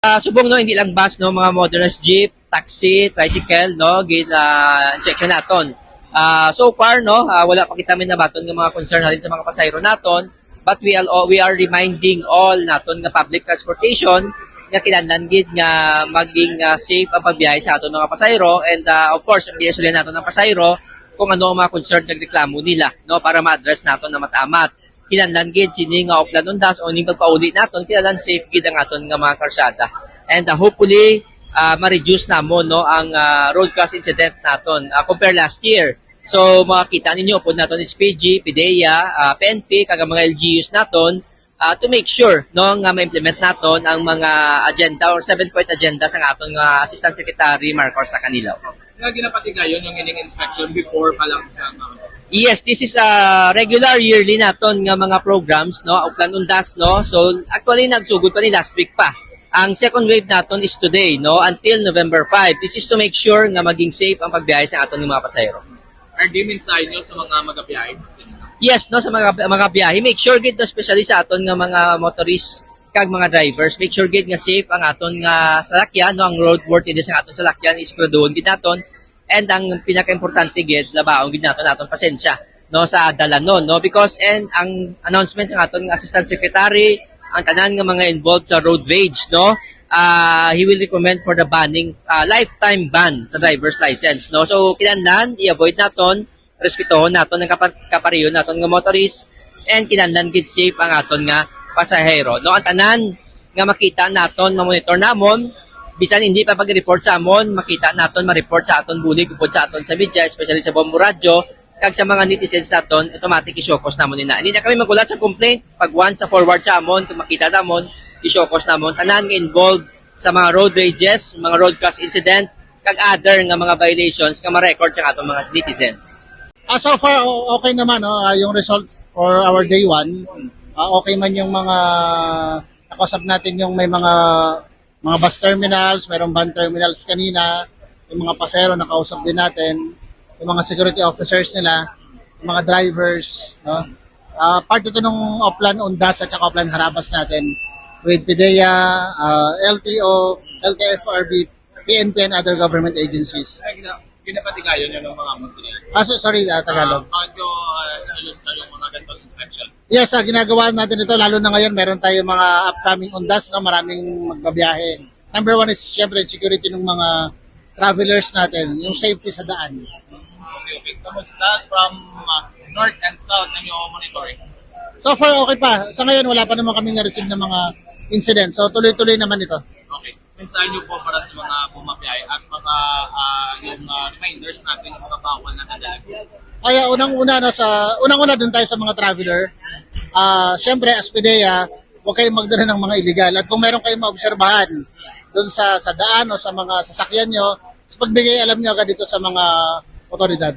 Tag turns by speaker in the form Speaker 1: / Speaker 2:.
Speaker 1: Ah, subong no? Hindi lang bus no? Mga motorized jeep, taxi, tricycle no? Gid uh, section naton. Ah, so far no? Ah, wala pa kita na baton ng mga concern natin sa mga pasahero naton. But we all we are reminding all naton nga public transportation nga kinahanglan gid nga maging ah, safe ang pagbiyahe sa aton mga pasahero. And ah, of course ang ginasulian naton ng pasahero kung ano ang mga concern nga reklamo nila no? Para ma-address naton na matamat kinahanglan gid sini nga oplan undas o ning pagpauli naton kinahanglan safe gid ang aton nga mga karsada. And uh, hopefully uh, ma-reduce namon no ang uh, road cross incident naton uh, compare last year. So makita ninyo po naton SPG, PDEA, uh, PNP kag mga LGUs naton uh, to make sure no nga ma-implement naton ang mga agenda or seven point agenda sa aton nga Assistant Secretary Marcos Tacanilaw.
Speaker 2: Nga ginapatigayon yung ining inspection before pa lang sa
Speaker 1: Yes, this is a regular yearly naton nga mga programs no Uplan Undas no. So actually nagsugod pa ni last week pa. Ang second wave naton is today no until November 5. This is to make sure nga maging safe ang pagbiyahe sa aton nga mga pasahero.
Speaker 2: are di mensahe nyo sa mga magabiyahe?
Speaker 1: Yes, no sa mga mga biyahe, make sure gid no especially sa aton nga mga motorists kag mga drivers, make sure gid nga safe ang aton nga salakyan no? Ang roadworthiness ang aton salakyan is produon gid naton. And ang pinaka-importante gid labaon gid naton aton pasensya no? Sa dalanon no? Because and ang announcement sa aton nga assistant secretary ang tanan nga mga involved sa road rage no? Uh, he will recommend for the banning uh, lifetime ban sa driver's license no? So kinahanglan i-avoid naton respetuhon naton ang kapar kapariyon naton nga motorist and kinahanglan gid safe ang aton nga pasahero no ang tanan nga makita naton ma-monitor namon bisan hindi pa pag-report sa amon makita naton ma-report sa aton bulig upod sa aton sa media especially sa Bombo Radio kag sa mga netizens naton automatic isyokos namon nina hindi na kami magulat sa complaint pag once na forward sa amon kung makita namon isyokos namon tanan nga involved sa mga road rages mga road cross incident kag other nga mga violations nga ma-record sa aton mga netizens
Speaker 3: Ah, so far, okay naman no? Ah, yung result for our day one. Ah, okay man yung mga nakasap natin yung may mga mga bus terminals, mayroong van terminals kanina, yung mga pasero nakausap din natin, yung mga security officers nila, yung mga drivers, no? Ah, part ito ng Oplan Undas at saka Oplan Harabas natin with PIDEA, ah, LTO, LTFRB, PNP and other government agencies.
Speaker 2: Ay, gina, ginapatigayon nyo ng mga musilin.
Speaker 3: Ah, so, sorry, Tagalog.
Speaker 2: Uh, bago uh, yun sa yung mga ganitong inspection.
Speaker 3: Yes, ah, ginagawa natin ito lalo na ngayon meron tayong mga upcoming undas na maraming magbabiyahe. Number one is syempre security ng mga travelers natin, yung safety sa daan.
Speaker 2: Okay, okay. Kamusta from uh, north and south na yung monitoring?
Speaker 3: So far okay pa. Sa ngayon wala pa naman kaming na-receive ng mga incident. So tuloy-tuloy naman ito.
Speaker 2: Okay. Mensahe nyo po para sa mga bumabiyahe at mga uh, uh, reminders natin yung mga bawal na nadalagyan.
Speaker 3: Ay, ah, unang-una na sa unang-una doon tayo sa mga traveler. Ah, syempre as PDEA, huwag kayong magdala ng mga illegal. At kung meron kayong maobserbahan doon sa sa daan o sa mga sasakyan nyo, pagbigay alam nyo agad dito sa mga otoridad.